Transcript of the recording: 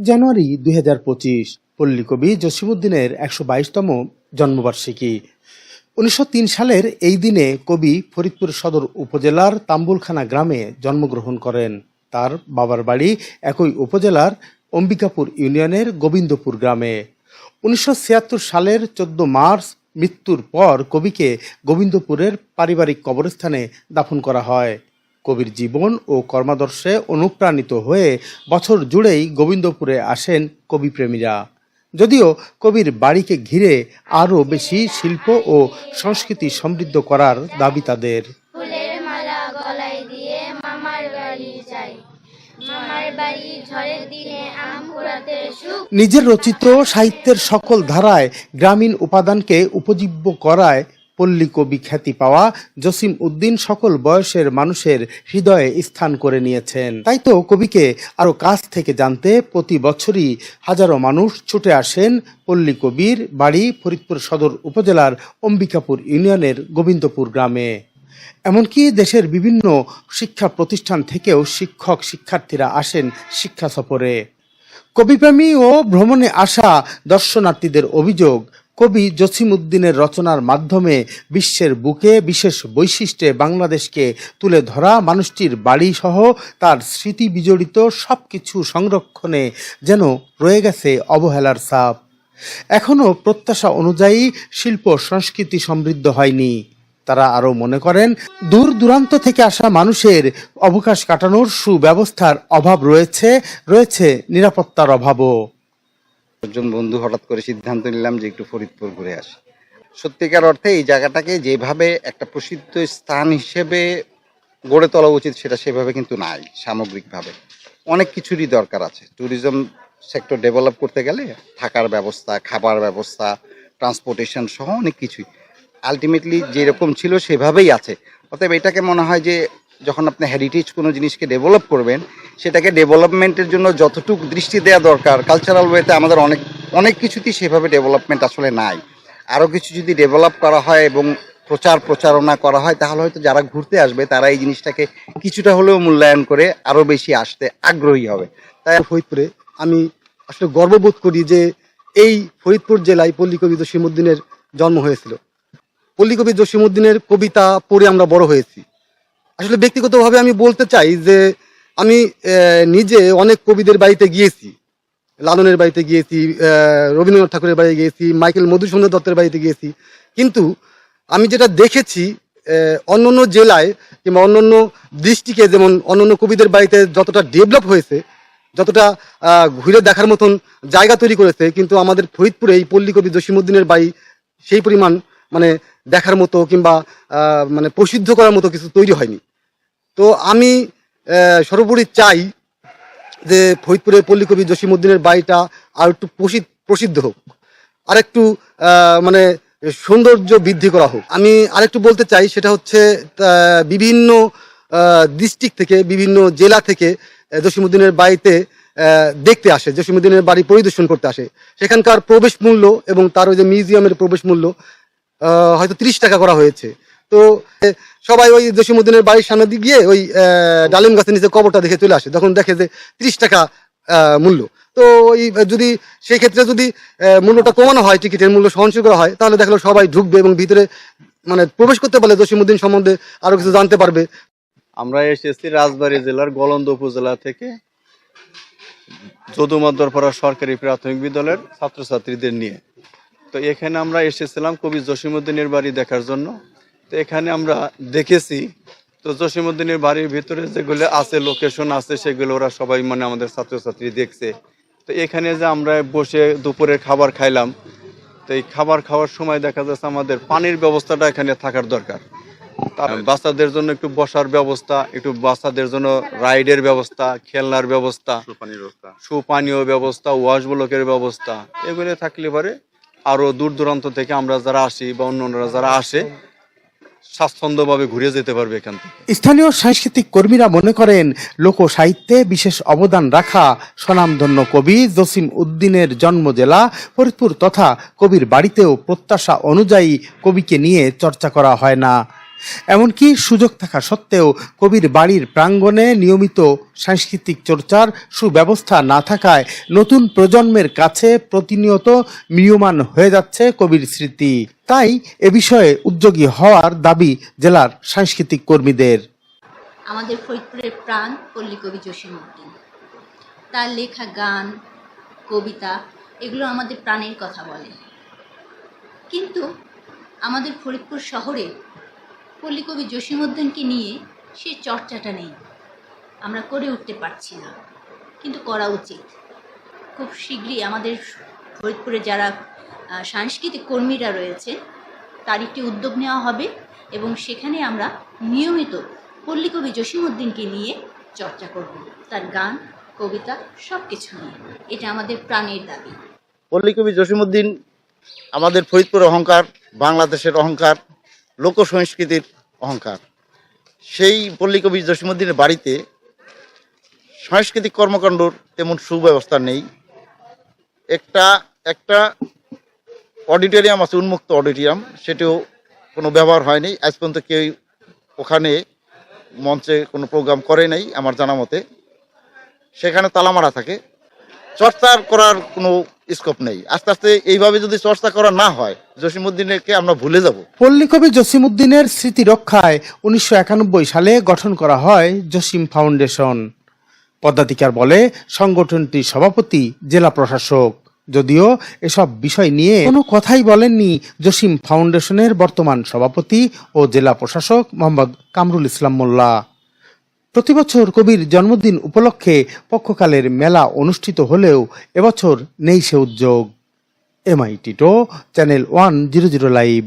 জানুয়ারি দুই হাজার পঁচিশ, পল্লীকবি জসিমুদ্দিনের একশো বাইশতম জন্মবার্ষিকী। উনিশশো তিন সালের এই দিনে কবি ফরিদপুর সদর উপজেলার তাম্বুলখানা গ্রামে জন্মগ্রহণ করেন। তার বাবার বাড়ি একই উপজেলার অম্বিকাপুর ইউনিয়নের গোবিন্দপুর গ্রামে। উনিশশো ছিয়াত্তর সালের চোদ্দ মার্চ মৃত্যুর পর কবিকে গোবিন্দপুরের পারিবারিক কবরস্থানে দাফন করা হয়। কবির জীবন ও কর্মাদর্শে অনুপ্রাণিত হয়ে বছর জুড়েই গোবিন্দপুরে আসেন কবিপ্রেমীরা। যদিও কবির বাড়িকে ঘিরে আরও বেশি শিল্প ও সংস্কৃতি সমৃদ্ধ করার দাবি তাদের। নিজের রচিত সাহিত্যের সকল ধারায় গ্রামীণ উপাদানকে উপজীব্য করায় পল্লী কবি খ্যাতি পাওয়া জসিম উদ্দিন সকল বয়সের মানুষের হৃদয়ে স্থান করে নিয়েছেন। তাই তো কবিকে আরও কাছ থেকে জানতে প্রতি বছরই হাজারো মানুষ ছুটে আসেন পল্লী কবির বাড়ি ফরিদপুর সদর উপজেলার অম্বিকাপুর ইউনিয়নের গোবিন্দপুর গ্রামে। এমনকি দেশের বিভিন্ন শিক্ষা প্রতিষ্ঠান থেকেও শিক্ষক শিক্ষার্থীরা আসেন শিক্ষা সফরে। কবিপ্রেমী ও ভ্রমণে আসা দর্শনার্থীদের অভিযোগ কবি জসিমউদ্দিনের রচনার মাধ্যমে বিশ্বের বুকে বিশেষ বৈশিষ্ট্যে বাংলাদেশকে তুলে ধরা মানুষটির বাড়ি সহ তার স্মৃতি বিজড়িত সব কিছু সংরক্ষণে যেন রয়ে গেছে অবহেলার ছাপ। এখনও প্রত্যাশা অনুযায়ী শিল্প সংস্কৃতি সমৃদ্ধ হয়নি। তারা আরও মনে করেন, দূর দূরান্ত থেকে আসা মানুষের অবকাশ কাটানোর সুব্যবস্থার অভাব রয়েছে রয়েছে নিরাপত্তার অভাবও। একজন বন্ধু হঠাৎ করে সিদ্ধান্ত নিলাম যে একটু ফরিদপুর ঘুরে আসি। সত্যিকার অর্থে এই জায়গাটাকে যেভাবে একটা প্রসিদ্ধ স্থান হিসেবে গড়ে তোলা উচিত সেটা সেভাবে কিন্তু নাই, সামগ্রিকভাবে। অনেক কিছুরই দরকার আছে। ট্যুরিজম সেক্টর ডেভেলপ করতে গেলে থাকার ব্যবস্থা, খাবার ব্যবস্থা ট্রান্সপোর্টেশন সহ অনেক কিছুই। আলটিমেটলি যেরকম ছিল সেভাবেই আছে। অতএব এটাকে মনে হয় যে যখন আপনি হেরিটেজ কোনো জিনিসকে ডেভেলপ করবেন, সেটাকে ডেভেলপমেন্টের জন্য যতটুকু দৃষ্টি দেওয়া দরকার কালচারাল ওয়েতে আমাদের অনেক অনেক কিছুতেই সেভাবে ডেভেলপমেন্ট আসলে নাই। আরও কিছু যদি ডেভেলপ করা হয় এবং প্রচার প্রচারণা করা হয়, তাহলে হয়তো যারা ঘুরতে আসবে, তারা এই জিনিসটাকে কিছুটা হলেও মূল্যায়ন করে আরও বেশি আসতে আগ্রহী হবে। তাই ফরিদপুরে আমি আসলে গর্ববোধ করি যে এই ফরিদপুর জেলায় পল্লীকবি জসিমুদ্দিনের জন্ম হয়েছিল। পল্লীকবি জসিমুদ্দিনের কবিতা পড়ে আমরা বড় হয়েছি। আসলে ব্যক্তিগতভাবে আমি বলতে চাই যে আমি নিজে অনেক কবিদের বাড়িতে গিয়েছি। লালনের বাড়িতে গিয়েছি রবীন্দ্রনাথ ঠাকুরের বাড়ি গিয়েছি, মাইকেল মধুসূদন দত্তের বাড়িতে গিয়েছি। কিন্তু আমি যেটা দেখেছি অন্য অন্য জেলায় কিংবা অন্য অন্য ডিস্ট্রিক্টে যেমন অন্য অন্য কবিদের বাড়িতে যতটা ডেভেলপ হয়েছে, যতটা ঘুরে দেখার মতন জায়গা তৈরি করেছে, কিন্তু আমাদের ফরিদপুরে এই পল্লী কবি জসিমুদ্দিনের বাড়ি সেই পরিমাণ মানে দেখার মতো কিংবা মানে প্রসিদ্ধ করার মতো কিছু তৈরি হয়নি। তো আমি সর্বোপরি চাই যে ফরিদপুরের পল্লীকবি জসিমুদ্দিনের বাড়িটা আর একটু প্রসিদ্ধ হোক। আর একটু মানে সৌন্দর্য বৃদ্ধি করা হোক। আমি আরেকটু বলতে চাই, সেটা হচ্ছে বিভিন্ন ডিস্ট্রিক্ট থেকে, বিভিন্ন জেলা থেকে জসিমুদ্দিনের বাড়িতে দেখতে আসে জসিমুদ্দিনের বাড়ি পরিদর্শন করতে আসে। সেখানকার প্রবেশ মূল্য এবং তার ওই যে মিউজিয়ামের প্রবেশ মূল্য হয়তো ত্রিশ টাকা করা হয়েছে। তো সবাই ওই জসিমুদ্দিনের বাড়ির সামনে দিয়ে গিয়ে ওই ডালিম গাছের নিচে কবরটা দেখে চলে আসে। তখন দেখে যে ত্রিশ টাকা মূল্য। তো ওই যদি সেই ক্ষেত্রে যদি মূল্যটা কমানো হয়, টিকিটের মূল্য সহনশীল করা হয়, তাহলে দেখল সবাই ঢুকবে এবং ভিতরে মানে প্রবেশ করতে পারলে জসিমুদ্দিন সম্বন্ধে আরও কিছু জানতে পারবে। আমরা এসেছি রাজবাড়ী জেলার গলন্দ উপজেলা থেকে যদুমদ্দরপাড়া সরকারি প্রাথমিক বিদ্যালয়ের ছাত্রছাত্রীদের নিয়ে। তো এখানে আমরা এসেছিলাম কবি জসিমুদ্দিনের বাড়ি দেখার জন্য। তো এখানে আমরা দেখেছি তো জসিমুদ্দিনের বাড়ির ভিতরে যেগুলো আছে লোকেশন আছে সেগুলো ওরা সবাই মানে আমাদের ছাত্রছাত্রী দেখছে। তো এখানে যে আমরা বসে দুপুরের খাবার খাইলাম তো এই খাবার খাওয়ার সময় দেখা যাচ্ছে আমাদের পানির ব্যবস্থাটা এখানে থাকার দরকার। তার বাচ্চাদের জন্য একটু বসার ব্যবস্থা একটু বাচ্চাদের জন্য রাইডের ব্যবস্থা খেলনার ব্যবস্থা সুপানীয় ব্যবস্থা ওয়াশ ব্লকের ব্যবস্থা এগুলো থাকলে পারে আরও দূর দূরান্ত থেকে আমরা যারা আসি বা অন্যান্যরা যারা আসে স্বাচ্ছন্দ্যভাবে ঘুরে যেতে পারবে এখান থেকে। স্থানীয় সাংস্কৃতিক কর্মীরা মনে করেন, লোক সাহিত্যে বিশেষ অবদান রাখা স্বনামধন্য কবি জসিম উদ্দিনের জন্ম জেলা ফরিদপুর তথা কবির বাড়িতেও প্রত্যাশা অনুযায়ী কবিকে নিয়ে চর্চা করা হয় না। এমনকি সুযোগ থাকা সত্ত্বেও কবির বাড়ির প্রাঙ্গণে নিয়মিত সাংস্কৃতিক চর্চার সুব্যবস্থা না থাকায় নতুন প্রজন্মের কাছে প্রতিনিয়ত ম্রিয়মান হয়ে যাচ্ছে কবির স্মৃতি। তাই এ বিষয়ে উদ্যোগী হওয়ার দাবি জেলার সাংস্কৃতিক কর্মীদের। আমাদের ফরিদপুরের প্রাণ পল্লী কবি জসিমউদ্দিন। তার লেখা, গান, কবিতা, এগুলো আমাদের প্রাণের কথা বলে। কিন্তু আমাদের ফরিদপুর শহরে পল্লী কবি জসিমউদ্দিনকে নিয়ে সে চর্চাটা নেই। আমরা করে উঠতে পারছি না, কিন্তু করা উচিত। খুব শীঘ্রই আমাদের ফরিদপুরে যারা সাংস্কৃতিক কর্মীরা রয়েছে, তার একটি উদ্যোগ নেওয়া হবে এবং সেখানে আমরা নিয়মিত পল্লীকবি জসিমউদ্দিনকে নিয়ে চর্চা করব। তার গান, কবিতা সব কিছু নিয়ে। এটা আমাদের প্রাণের দাবি। পল্লীকবি জসিমুদ্দিন আমাদের ফরিদপুর অহংকার, বাংলাদেশের অহংকার লোক সংস্কৃতির অহংকার। সেই পল্লীকবি জসিমুদ্দিনের বাড়িতে সাংস্কৃতিক কর্মকাণ্ডর তেমন সুব্যবস্থা নেই। একটা একটা অডিটোরিয়াম আছে, উন্মুক্ত অডিটোরিয়াম, সেটিও কোনো ব্যবহার হয়নি আজ পর্যন্ত কেউ ওখানে মঞ্চে কোনো প্রোগ্রাম করে নাই, আমার জানা মতে। সেখানে তালামারা থাকে। চর্চা করার কোনো স্কোপ নেই। আস্তে আস্তে এইভাবে যদি চর্চা করা না হয় জসিমুদ্দিনকে আমরা ভুলে যাব। পল্লীকবি জসিমউদ্দিনের স্মৃতি রক্ষায় উনিশশো একানব্বই সালে গঠন করা হয় জসিম ফাউন্ডেশন। পদাধিকার বলে সংগঠনটির সভাপতি, জেলা প্রশাসক। যদিও এসব বিষয় নিয়ে কোনো কথাই বলেননি জসিম ফাউন্ডেশনের বর্তমান সভাপতি ও জেলা প্রশাসক মোহাম্মদ কামরুল ইসলাম মোল্লা। প্রতিবছর কবির জন্মদিন উপলক্ষে পক্ষকালের মেলা অনুষ্ঠিত হলেও এবছর নেই সে উদ্যোগ। MI Tito channel one zero zero live